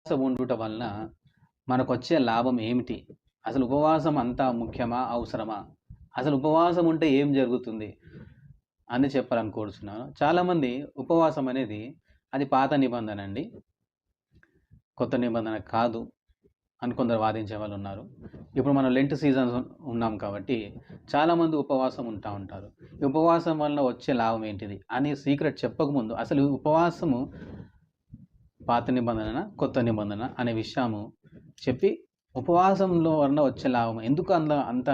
ఉపవాసం ఉండుట వలన మనకు వచ్చే లాభం ఏమిటి? అసలు ఉపవాసం అంతా ముఖ్యమా? అవసరమా? అసలు ఉపవాసం ఉంటే ఏం జరుగుతుంది? అని చెప్పాలని కోరుచున్నాను చాలామంది ఉపవాసం అనేది అది పాత నిబంధన అండి కొత్త నిబంధన కాదు అని కొందరు వాదించే వాళ్ళు ఉన్నారు. ఇప్పుడు మనం లెంట్ సీజన్ ఉన్నాం కాబట్టి చాలామంది ఉపవాసం ఉంటా ఉంటారు. ఈ ఉపవాసం వల్ల వచ్చే లాభం ఏంటిది? అని సీక్రెట్ చెప్పకముందు అసలు ఉపవాసము పాత నిబంధన కొత్త నిబంధన అనే విషయము చెప్పి ఉపవాసంలో వలన వచ్చే లాభం. ఎందుకు అంత అంత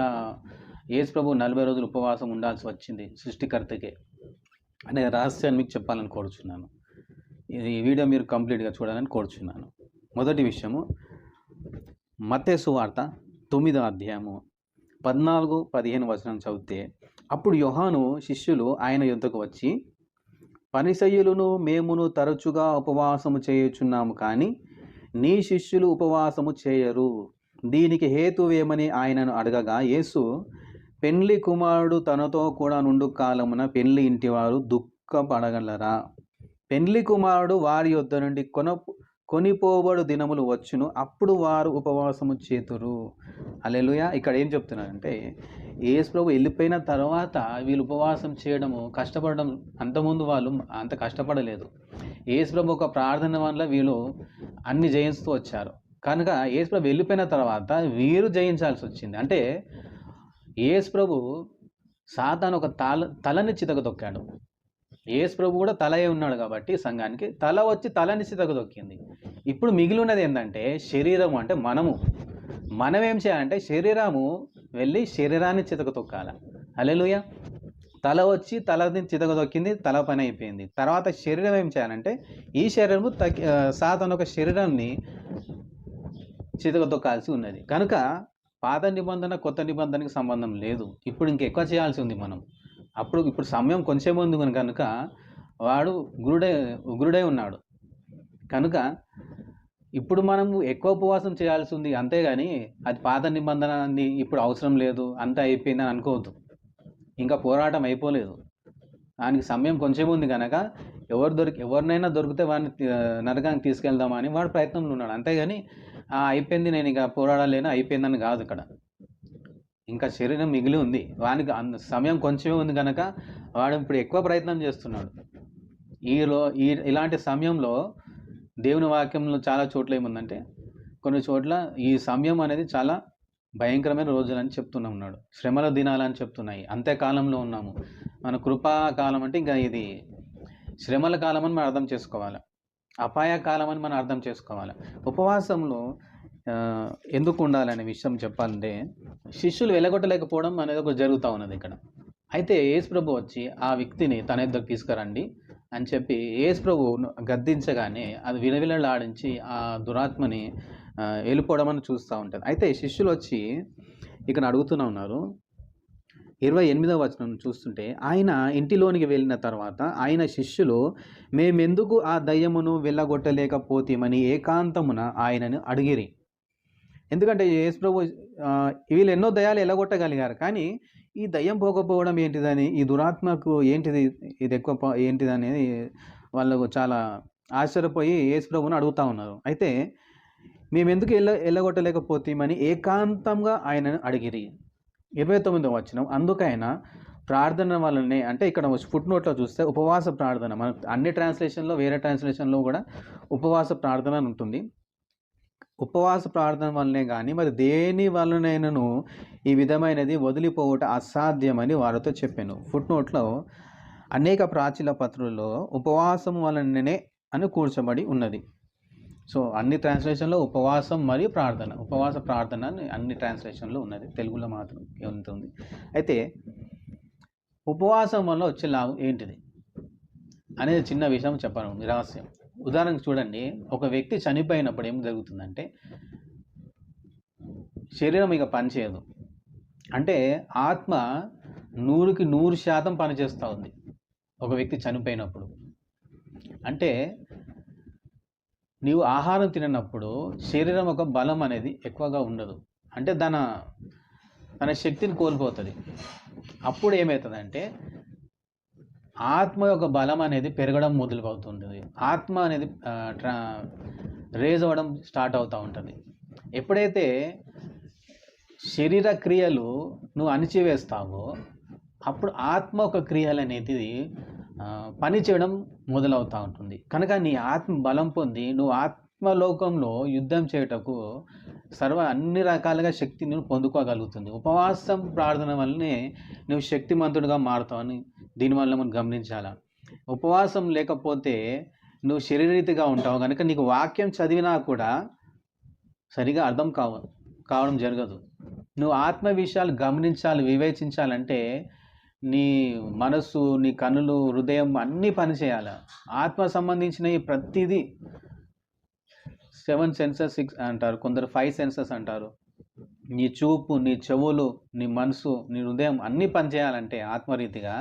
యేసు ప్రభు నలభై రోజులు ఉపవాసం ఉండాల్సి వచ్చింది సృష్టికర్తకే అనే రహస్యాన్ని మీకు చెప్పాలని కోరుచున్నాను. ఇది ఈ వీడియో మీరు కంప్లీట్గా చూడాలని కోరుచున్నాను. మొదటి విషయము మత్తేసు వార్త తొమ్మిదో అధ్యాయము పద్నాలుగు పదిహేను వచనం చదివితే అప్పుడు యోహాను శిష్యులు ఆయన యుద్ధకు వచ్చి పరిసయులను మేమును తరచుగా ఉపవాసము చేయుచున్నాము కానీ నీ శిష్యులు ఉపవాసము చేయరు. దీనికి హేతువేమని ఆయనను అడగగా యేసు పెండ్లి కుమారుడు తనతో కూడా నుండు కాలమున పెండ్లి ఇంటివారు దుఃఖపడగలరా? పెండ్లి కుమారుడు వారి యొద్ద నుండి కొన కొనిపోబడు దినములు వచ్చును అప్పుడు వారు ఉపవాసము చేతురు. అలెలుయ ఇక్కడ ఏం చెప్తున్నారంటే యేసు ప్రభు వెళ్ళిపోయిన తర్వాత వీళ్ళు ఉపవాసం చేయడము కష్టపడడం అంతకుముందు వాళ్ళు అంత కష్టపడలేదు. యేసు ప్రభు ఒక ప్రార్థన వల్ల వీళ్ళు అన్ని జయించుతూ వచ్చారు. కనుక ఏసు ప్రభు వెళ్ళిపోయిన తర్వాత వీరు జయించాల్సి వచ్చింది. అంటే ఏసు ప్రభు సాతాను ఒక తల తలని చితకదొక్కాడు ఏసు ప్రభు కూడా తలయే ఉన్నాడు కాబట్టి సంఘానికి తల వచ్చి తలని చితకదొక్కింది ఇప్పుడు మిగిలి ఉన్నది ఏంటంటే శరీరం అంటే మనము. మనం ఏం చేయాలంటే శరీరము వెళ్ళి శరీరాన్ని చితక తొక్కాల అలెలుయ తల వచ్చి తలని చితకదొక్కింది తల పని అయిపోయింది. తర్వాత శరీరం ఏం చేయాలంటే ఈ శరీరము తగ్గి సాతను ఒక శరీరాన్ని చితక తొక్కాల్సి ఉన్నది. కనుక పాత నిబంధన కొత్త నిబంధనకి సంబంధం లేదు. ఇప్పుడు ఇంకెక్కువ చేయాల్సి ఉంది మనం. అప్పుడు ఇప్పుడు సమయం కొంచెం ఉంది కనుక వాడు గురుడే ఉగ్రుడై ఉన్నాడు. కనుక ఇప్పుడు మనం ఎక్కువ ఉపవాసం చేయాల్సి ఉంది అంతేగాని అది పాత నిబంధన అని ఇప్పుడు అవసరం లేదు అంతా అయిపోయిందని అనుకోవద్దు. ఇంకా పోరాటం అయిపోలేదు. దానికి సమయం కొంచెం ఉంది కనుక ఎవరు దొరికి ఎవరినైనా దొరికితే వాడిని నరకానికి తీసుకెళ్దామని వాడు ప్రయత్నంలో ఉన్నాడు. అంతేగాని అయిపోయింది నేను ఇక పోరాడలేను అయిపోయిందని కాదు ఇక్కడ. ఇంకా శరీరం మిగిలి ఉంది. వానికి అంత సమయం కొంచెమే ఉంది కనుక వాడు ఇప్పుడు ఎక్కువ ప్రయత్నం చేస్తున్నాడు. ఈలో ఈ ఇలాంటి సమయంలో దేవుని వాక్యంలో చాలా చోట్ల ఏముందంటే కొన్ని చోట్ల ఈ సమయం అనేది చాలా భయంకరమైన రోజులని చెప్తూనే ఉన్నాడు. శ్రమల దినాలని చెప్తున్నాయి. అంత్యకాలంలో ఉన్నాము. మన కృపా కాలం అంటే ఇంకా ఇది శ్రమల కాలం అని మనం అర్థం చేసుకోవాలి. అపాయ కాలం అని మనం అర్థం చేసుకోవాలి. ఉపవాసంలో ఎందుకు ఉండాలనే విషయం చెప్పాలంటే శిష్యులు వెలగొట్టలేకపోవడం అనేది ఒకటి జరుగుతూ ఉన్నది ఇక్కడ. అయితే యేసు ప్రభు వచ్చి ఆ వ్యక్తిని తన ఇద్దరు తీసుకురండి. అని చెప్పి యేసు ప్రభు గద్దించగానే అది విలవిలలాడించి ఆ దురాత్మని వెళ్ళిపోవడం అని చూస్తూ ఉంటుంది అయితే శిష్యులు వచ్చి ఇక్కడ అడుగుతూనే ఉన్నారు. ఇరవై ఎనిమిదవ వచనం చూస్తుంటే ఆయన ఇంటిలోనికి వెళ్ళిన తర్వాత ఆయన శిష్యులు మేమెందుకు ఆ దయ్యమును వెళ్ళగొట్టలేకపోతేమని ఏకాంతమున ఆయనను అడిగిరి. ఎందుకంటే యేసు ప్రభు వీళ్ళు ఎన్నో దయాలు ఎల్లగొట్టగలిగారు కానీ ఈ దయ్యం పోకపోవడం ఏంటిదని ఈ దురాత్మకు ఏంటిది ఇది ఎక్కువ ఏంటిది అనేది వాళ్ళకు చాలా ఆశ్చర్యపోయి యేసుప్రభుని అడుగుతూ అడుగుతా ఉన్నారు. అయితే మేము ఎందుకు ఎల్ల ఎల్లగొట్టలేకపోతేమని ఏకాంతంగా ఆయనను అడిగిరి. ఇరవై తొమ్మిదో వచ్చిన అందుకైనా ప్రార్థన వల్లనే అంటే ఇక్కడ ఫుట్ నోట్లో చూస్తే ఉపవాస ప్రార్థన మన అన్ని ట్రాన్స్లేషన్లో వేరే ట్రాన్స్లేషన్లో కూడా ఉపవాస ప్రార్థన అని ఉంటుంది. ఉపవాస ప్రార్థన వల్లనే కానీ మరి దేని వలనైనను ఈ విధమైనది వదిలిపోవట అసాధ్యమని వారితో చెప్పాను. ఫుట్ నోట్లో అనేక ప్రాచీన పత్రులలో ఉపవాసం వలననే అని కూర్చబడి ఉన్నది. సో అన్ని ట్రాన్స్లేషన్లో ఉపవాసం మరియు ప్రార్థన ఉపవాస ప్రార్థన అని అన్ని ట్రాన్స్లేషన్లో ఉన్నది. తెలుగులో మాత్రం ఉంటుంది అయితే ఉపవాసం వల్ల వచ్చే లాభం ఏంటిది? అనేది చిన్న విషయం చెప్పాను రహస్యం. ఉదాహరణకు చూడండి. ఒక వ్యక్తి చనిపోయినప్పుడు ఏం జరుగుతుందంటే శరీరం ఇక పనిచేయదు అంటే ఆత్మ నూరుకి నూరు శాతం పనిచేస్తూ ఉంది. ఒక వ్యక్తి చనిపోయినప్పుడు. అంటే నీవు ఆహారం తిననప్పుడు శరీరం ఒక బలం అనేది ఎక్కువగా ఉండదు. అంటే తన తన శక్తిని కోల్పోతుంది. అప్పుడు ఏమవుతుందంటే ఆత్మ యొక్క బలం అనేది పెరగడం మొదలువుతుంది ఆత్మ అనేది ట్రా రేజ్ అవ్వడం స్టార్ట్ అవుతూ ఉంటుంది. ఎప్పుడైతే శరీర క్రియలు నువ్వు అణిచివేస్తావో అప్పుడు ఆత్మ ఒక క్రియలు అనేది పనిచేయడం పని చేయడం మొదలవుతూ ఉంటుంది. కనుక నీ ఆత్మ బలం పొంది నువ్వు ఆత్మలోకంలో యుద్ధం చేయుటకు సర్వ అన్ని రకాలుగా శక్తి నువ్వు పొందుకోగలుగుతుంది. ఉపవాసం ప్రార్థన వల్లనే నువ్వు శక్తిమంతుడిగా మారుతావని దీనివల్ల మనం గమనించాలా? ఉపవాసం లేకపోతే నువ్వు శరీరీతిగా ఉంటావు కనుక నీకు వాక్యం చదివినా కూడా సరిగా అర్థం కావ కావడం జరగదు. నువ్వు ఆత్మ విషయాలు గమనించాలి వివేచించాలంటే నీ మనస్సు నీ కనులు హృదయం అన్నీ పనిచేయాలి? ఆత్మ సంబంధించిన ప్రతిదీ సెవెన్ సెన్సెస్ సిక్స్ అంటారు. కొందరు ఫైవ్ సెన్సెస్ అంటారు. నీ చూపు నీ చెవులు నీ మనసు నీ హృదయం అన్నీ పనిచేయాలంటే ఆత్మరీతిగా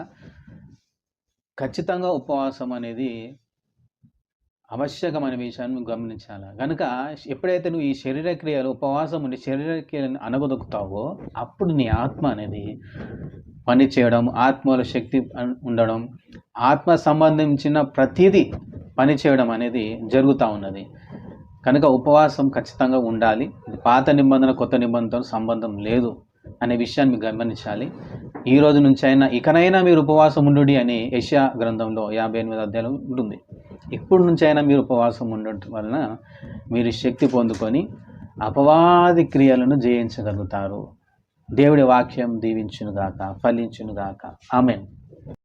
ఖచ్చితంగా ఉపవాసం అనేది ఆవశ్యకమైన విషయాన్ని గమనించాలి. కనుక ఎప్పుడైతే నువ్వు ఈ శరీర క్రియలు ఉపవాసం ఉండి శరీర క్రియలను అనగదొక్కుతావో అప్పుడు నీ ఆత్మ అనేది పని చేయడం ఆత్మలో శక్తి ఉండడం ఆత్మ సంబంధించిన ప్రతిదీ పని చేయడం అనేది జరుగుతూ ఉన్నది. కనుక ఉపవాసం ఖచ్చితంగా ఉండాలి. ఇది పాత నిబంధన కొత్త నిబంధనతో సంబంధం లేదు అనే విషయాన్ని గమనించాలి. ఈ రోజు నుంచి అయినా ఇకనైనా మీరు ఉపవాసం ఉండు అని ఏషియా గ్రంథంలో యాభై ఎనిమిది అధ్యాయం ఉంటుంది. ఇప్పుడు నుంచి అయినా మీరు ఉపవాసం ఉండటం వలన మీరు శక్తి పొందుకొని అపవాది క్రియలను జయించగలుగుతారు. దేవుడి వాక్యం దీవించునుగాక ఫలించునుగాక. ఆమెన్.